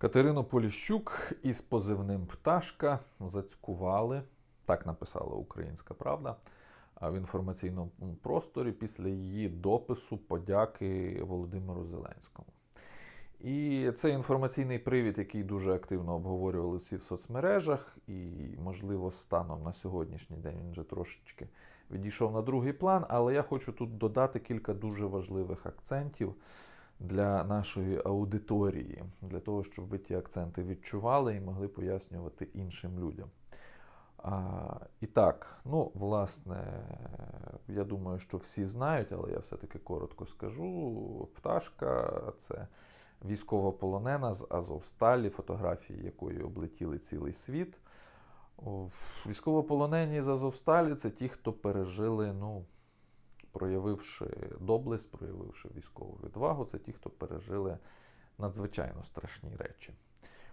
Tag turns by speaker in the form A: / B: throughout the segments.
A: Катерину Поліщук із позивним Пташка зацькували, так написала Українська Правда в інформаційному просторі після її допису подяки Володимиру Зеленському. І це інформаційний привід, який дуже активно обговорювали всі в соцмережах, і, можливо, станом на сьогоднішній день він вже трошечки відійшов на другий план. Але я хочу тут додати кілька дуже важливих акцентів для нашої аудиторії, для того, щоб ви ті акценти відчували і могли пояснювати іншим людям. А, І так, ну, власне, я думаю, що всі знають, але я все-таки коротко скажу. Пташка це військовополонена з Азовсталі, фотографії якої облетіли цілий світ. Військовополонені з Азовсталі це ті, хто пережили, ну, проявивши доблесть, проявивши військову відвагу, це ті, хто пережили надзвичайно страшні речі.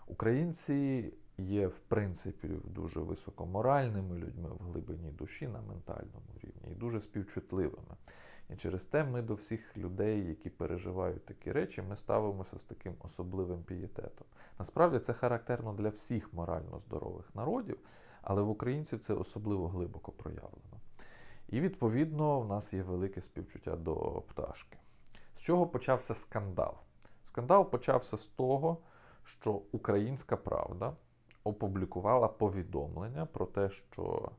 A: Українці є, в принципі, дуже високоморальними людьми в глибині душі на ментальному рівні і дуже співчутливими. І через те ми до всіх людей, які переживають такі речі, ми ставимося з таким особливим пієтетом. Насправді це характерно для всіх морально здорових народів, але в українців це особливо глибоко проявлено. І відповідно в нас є велике співчуття до пташки. З чого почався скандал? Скандал почався з того, що Українська Правда опублікувала повідомлення про те, що,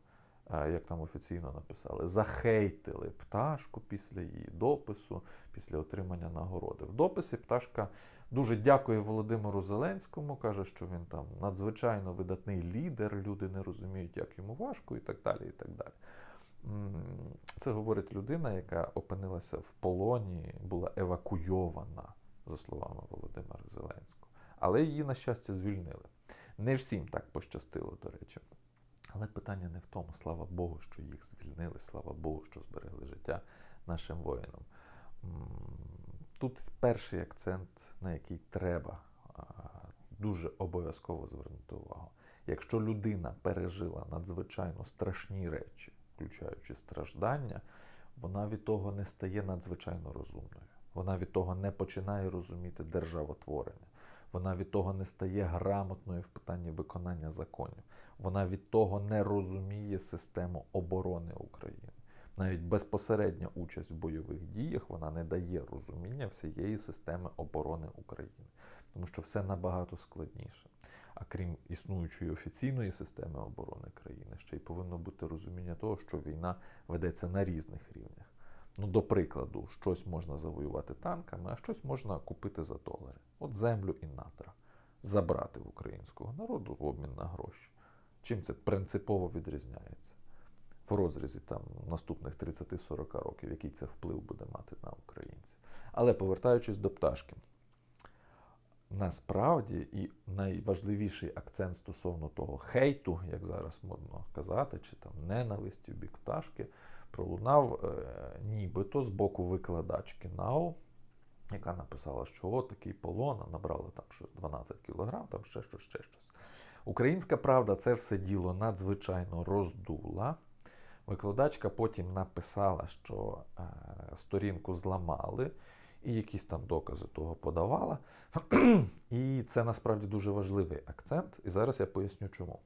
A: е, як там офіційно написали, захейтили пташку після її допису, після отримання нагороди. В дописі пташка дуже дякує Володимиру Зеленському, каже, що він там надзвичайно видатний лідер, люди не розуміють, як йому важко, і так далі. і так далі. Це говорить людина, яка опинилася в полоні, була евакуйована, за словами Володимира Зеленського. Але її, на щастя, звільнили. Не всім так пощастило, до речі. Але питання не в тому, слава Богу, що їх звільнили, слава Богу, що зберегли життя нашим воїнам. Тут перший акцент, на який треба дуже обов'язково звернути увагу. Якщо людина пережила надзвичайно страшні речі, включаючи страждання, вона від того не стає надзвичайно розумною. Вона від того не починає розуміти державотворення. Вона від того не стає грамотною в питанні виконання законів. Вона від того не розуміє систему оборони України. Навіть безпосередня участь в бойових діях вона не дає розуміння всієї системи оборони України, тому що все набагато складніше. А крім існуючої офіційної системи оборони країни, ще й повинно бути розуміння того, що війна ведеться на різних рівнях. Ну, до прикладу, щось можна завоювати танками, а щось можна купити за долари. От землю і надра. Забрати в українського народу в обмін на гроші. Чим це принципово відрізняється? В розрізі там наступних 30-40 років, який це вплив буде мати на українців. Але повертаючись до пташки, насправді і найважливіший акцент стосовно того хейту, як зараз модно казати, чи там ненависті в бік пташки пролунав е, нібито з боку викладачки НАУ, яка написала, що от такий полон, набрали там щось 12 кілограм, там ще щось, ще щось. Українська правда це все діло надзвичайно роздула. Викладачка потім написала, що е, сторінку зламали, і якісь там докази того подавала. і це насправді дуже важливий акцент. І зараз я поясню чому.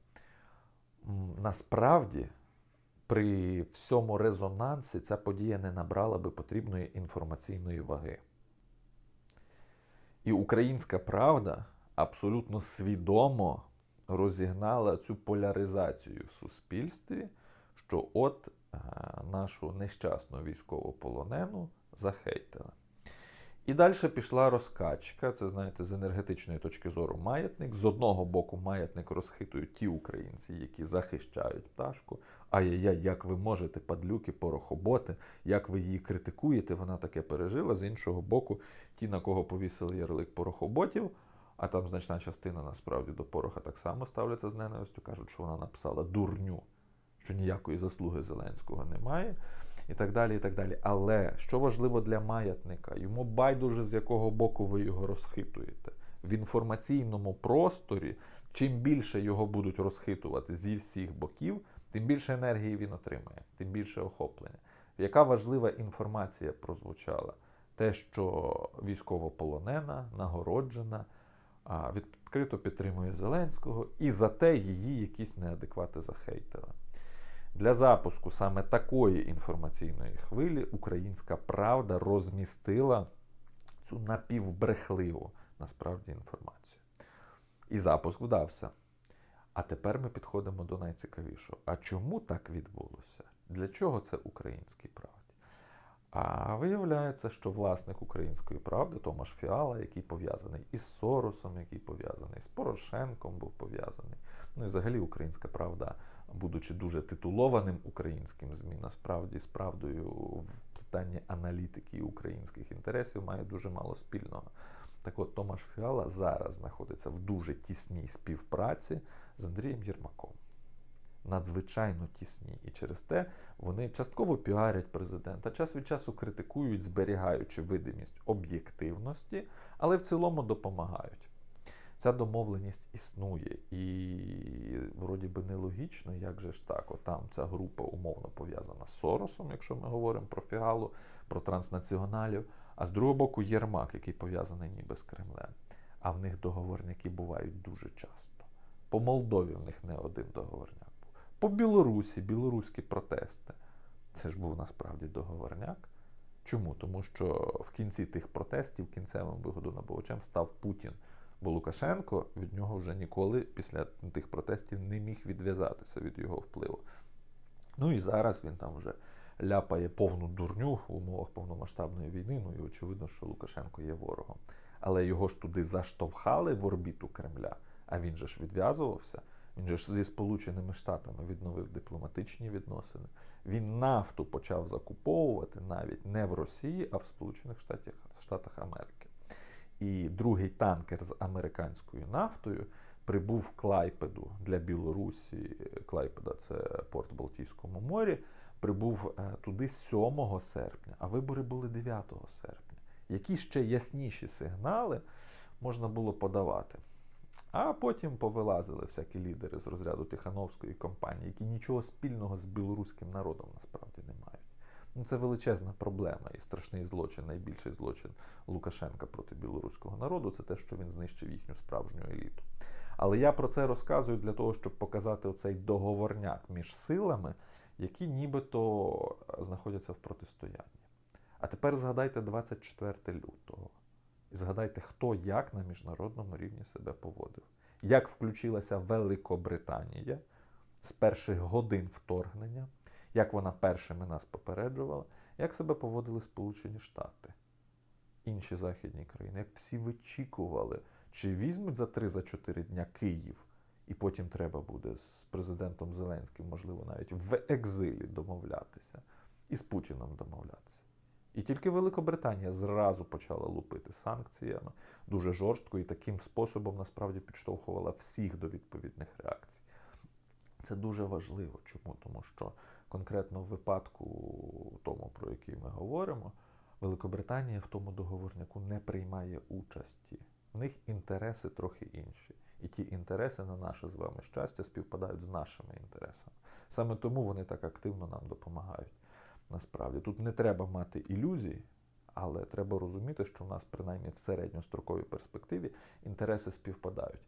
A: Насправді при всьому резонансі ця подія не набрала би потрібної інформаційної ваги. І українська правда абсолютно свідомо розігнала цю поляризацію в суспільстві, що от е, нашу нещасну військовополонену захейтили. І далі пішла розкачка. Це, знаєте, з енергетичної точки зору маятник. З одного боку, маятник розхитують ті українці, які захищають пташку. Ай-яй-яй, як ви можете, падлюки, порохоботи, як ви її критикуєте, вона таке пережила. З іншого боку, ті, на кого повісили ярлик порохоботів, а там значна частина насправді до пороха так само ставляться з ненавистю, кажуть, що вона написала дурню, що ніякої заслуги Зеленського немає і так далі. і так далі. Але що важливо для маятника, йому байдуже з якого боку ви його розхитуєте. В інформаційному просторі, чим більше його будуть розхитувати зі всіх боків, тим більше енергії він отримає, тим більше охоплення. Яка важлива інформація прозвучала? Те, що військовополонена, нагороджена, відкрито підтримує Зеленського, і зате її якісь неадеквати захейтили. Для запуску саме такої інформаційної хвилі українська правда розмістила цю напівбрехливу насправді інформацію. І запуск вдався. А тепер ми підходимо до найцікавішого. А чому так відбулося? Для чого це українській правді? А виявляється, що власник української правди Томаш Фіала, який пов'язаний із Соросом, який пов'язаний з Порошенком, був пов'язаний. Ну і взагалі українська правда, будучи дуже титулованим українським ЗМІ, насправді з правдою в питанні аналітики українських інтересів має дуже мало спільного. Так от Томаш Фіала зараз знаходиться в дуже тісній співпраці з Андрієм Єрмаком. Надзвичайно тісні. І через те вони частково піарять президента, час від часу критикують, зберігаючи видимість об'єктивності, але в цілому допомагають. Ця домовленість існує. І вроді би нелогічно, як же ж так, отам ця група умовно пов'язана з Соросом, якщо ми говоримо про фіалу, про транснаціоналів, а з другого боку Єрмак, який пов'язаний ніби з Кремлем. А в них договорняки бувають дуже часто. По Молдові в них не один договорняк був. По Білорусі, білоруські протести. Це ж був насправді договорняк. Чому? Тому що в кінці тих протестів кінцевим вигодонабувачем став Путін. Бо Лукашенко від нього вже ніколи після тих протестів не міг відв'язатися від його впливу. Ну і зараз він там вже ляпає повну дурню в умовах повномасштабної війни. Ну і очевидно, що Лукашенко є ворогом. Але його ж туди заштовхали в орбіту Кремля, а він же ж відв'язувався. Він же ж зі Сполученими Штатами відновив дипломатичні відносини. Він нафту почав закуповувати навіть не в Росії, а в Сполучених Штатах, Америки. І другий танкер з американською нафтою прибув в Клайпеду для Білорусі. Клайпеда це порт в Балтійському морі. Прибув туди 7 серпня, а вибори були 9 серпня. Які ще ясніші сигнали можна було подавати? А потім повилазили всякі лідери з розряду Тихановської компанії, які нічого спільного з білоруським народом насправді. Ну, Це величезна проблема і страшний злочин, найбільший злочин Лукашенка проти білоруського народу це те, що він знищив їхню справжню еліту. Але я про це розказую для того, щоб показати оцей договорняк між силами, які нібито знаходяться в протистоянні. А тепер згадайте 24 лютого. І згадайте, хто як на міжнародному рівні себе поводив. Як включилася Великобританія з перших годин вторгнення, як вона першими нас попереджувала, як себе поводили Сполучені Штати, інші західні країни, як всі вичікували, чи візьмуть за 3-4 дня Київ, і потім треба буде з президентом Зеленським, можливо, навіть в екзилі домовлятися, і з Путіном домовлятися. І тільки Великобританія зразу почала лупити санкціями дуже жорстко і таким способом насправді підштовхувала всіх до відповідних реакцій. Це дуже важливо. Чому? Тому що конкретно в випадку тому, про який ми говоримо, Великобританія в тому договорняку не приймає участі. В них інтереси трохи інші. І ті інтереси на наше з вами щастя співпадають з нашими інтересами. Саме тому вони так активно нам допомагають. Насправді тут не треба мати ілюзій, але треба розуміти, що в нас, принаймні в середньостроковій перспективі, інтереси співпадають.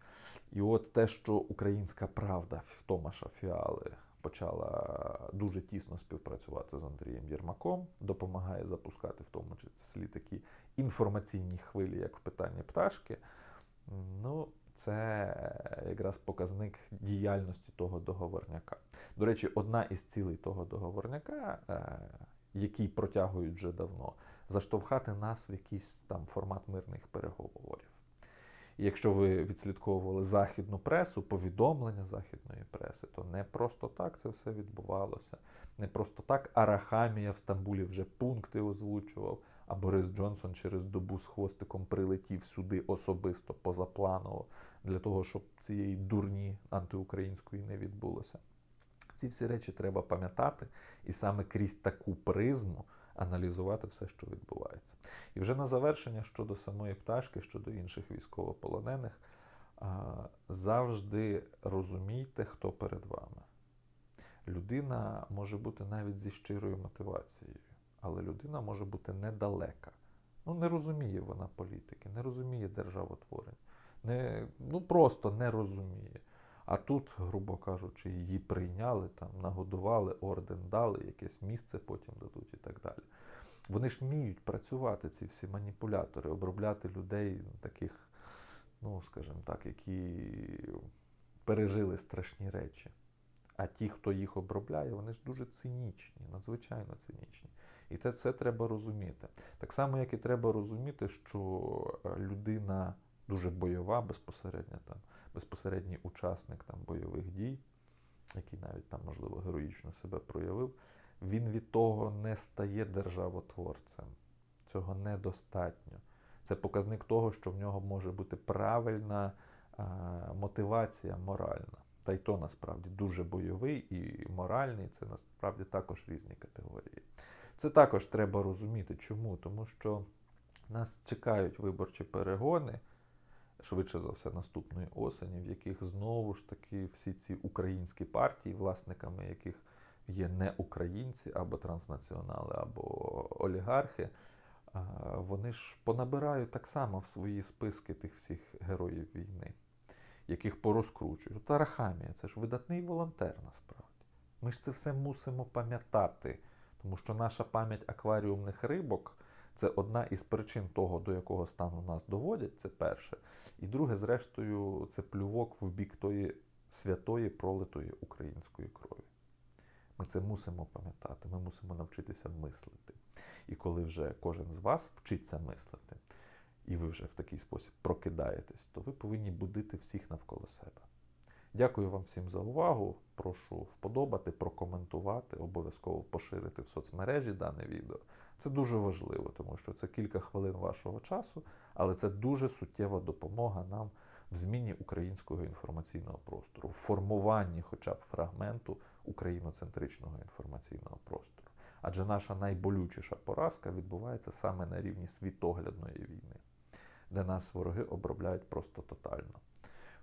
A: І от те, що українська правда Томаша Фіали почала дуже тісно співпрацювати з Андрієм Єрмаком, допомагає запускати в тому числі такі інформаційні хвилі, як в питанні пташки. Ну, це якраз показник діяльності того договорняка. До речі, одна із цілей того договорняка, який протягують вже давно, заштовхати нас в якийсь там формат мирних переговорів. І якщо ви відслідковували західну пресу, повідомлення західної преси, то не просто так це все відбувалося. Не просто так Арахамія в Стамбулі вже пункти озвучував, а Борис Джонсон через добу з хвостиком прилетів сюди особисто позапланово для того, щоб цієї дурні антиукраїнської не відбулося. Ці всі речі треба пам'ятати і саме крізь таку призму аналізувати все, що відбувається. І вже на завершення щодо самої пташки, щодо інших військовополонених, завжди розумійте, хто перед вами. Людина може бути навіть зі щирою мотивацією, але людина може бути недалека. Ну, не розуміє вона політики, не розуміє державотворення, не, ну просто не розуміє. А тут, грубо кажучи, її прийняли, там, нагодували, орден дали, якесь місце потім дадуть і так далі. Вони ж вміють працювати, ці всі маніпулятори, обробляти людей таких, ну, скажімо так, які пережили страшні речі. А ті, хто їх обробляє, вони ж дуже цинічні, надзвичайно цинічні. І те, це треба розуміти. Так само, як і треба розуміти, що е, людина дуже бойова, безпосередньо там, безпосередній учасник там, бойових дій, який навіть там, можливо, героїчно себе проявив, він від того не стає державотворцем. Цього недостатньо. Це показник того, що в нього може бути правильна а, мотивація моральна. Та й то насправді дуже бойовий і моральний це насправді також різні категорії. Це також треба розуміти. Чому? Тому що нас чекають виборчі перегони, швидше за все, наступної осені, в яких знову ж таки всі ці українські партії, власниками яких є не українці або транснаціонали, або олігархи, вони ж понабирають так само в свої списки тих всіх героїв війни, яких порозкручують. Тарахамія це ж видатний волонтер насправді. Ми ж це все мусимо пам'ятати, тому що наша пам'ять акваріумних рибок. Це одна із причин того, до якого стану нас доводять, це перше. І друге, зрештою, це плювок в бік тої святої пролитої української крові. Ми це мусимо пам'ятати, ми мусимо навчитися мислити. І коли вже кожен з вас вчиться мислити, і ви вже в такий спосіб прокидаєтесь, то ви повинні будити всіх навколо себе. Дякую вам всім за увагу. Прошу вподобати, прокоментувати, обов'язково поширити в соцмережі дане відео. Це дуже важливо, тому що це кілька хвилин вашого часу, але це дуже суттєва допомога нам в зміні українського інформаційного простору, в формуванні хоча б фрагменту україноцентричного інформаційного простору. Адже наша найболючіша поразка відбувається саме на рівні світоглядної війни, де нас вороги обробляють просто тотально.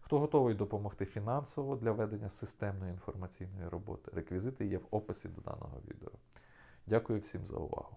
A: Хто готовий допомогти фінансово для ведення системної інформаційної роботи, реквізити є в описі до даного відео. Дякую всім за увагу.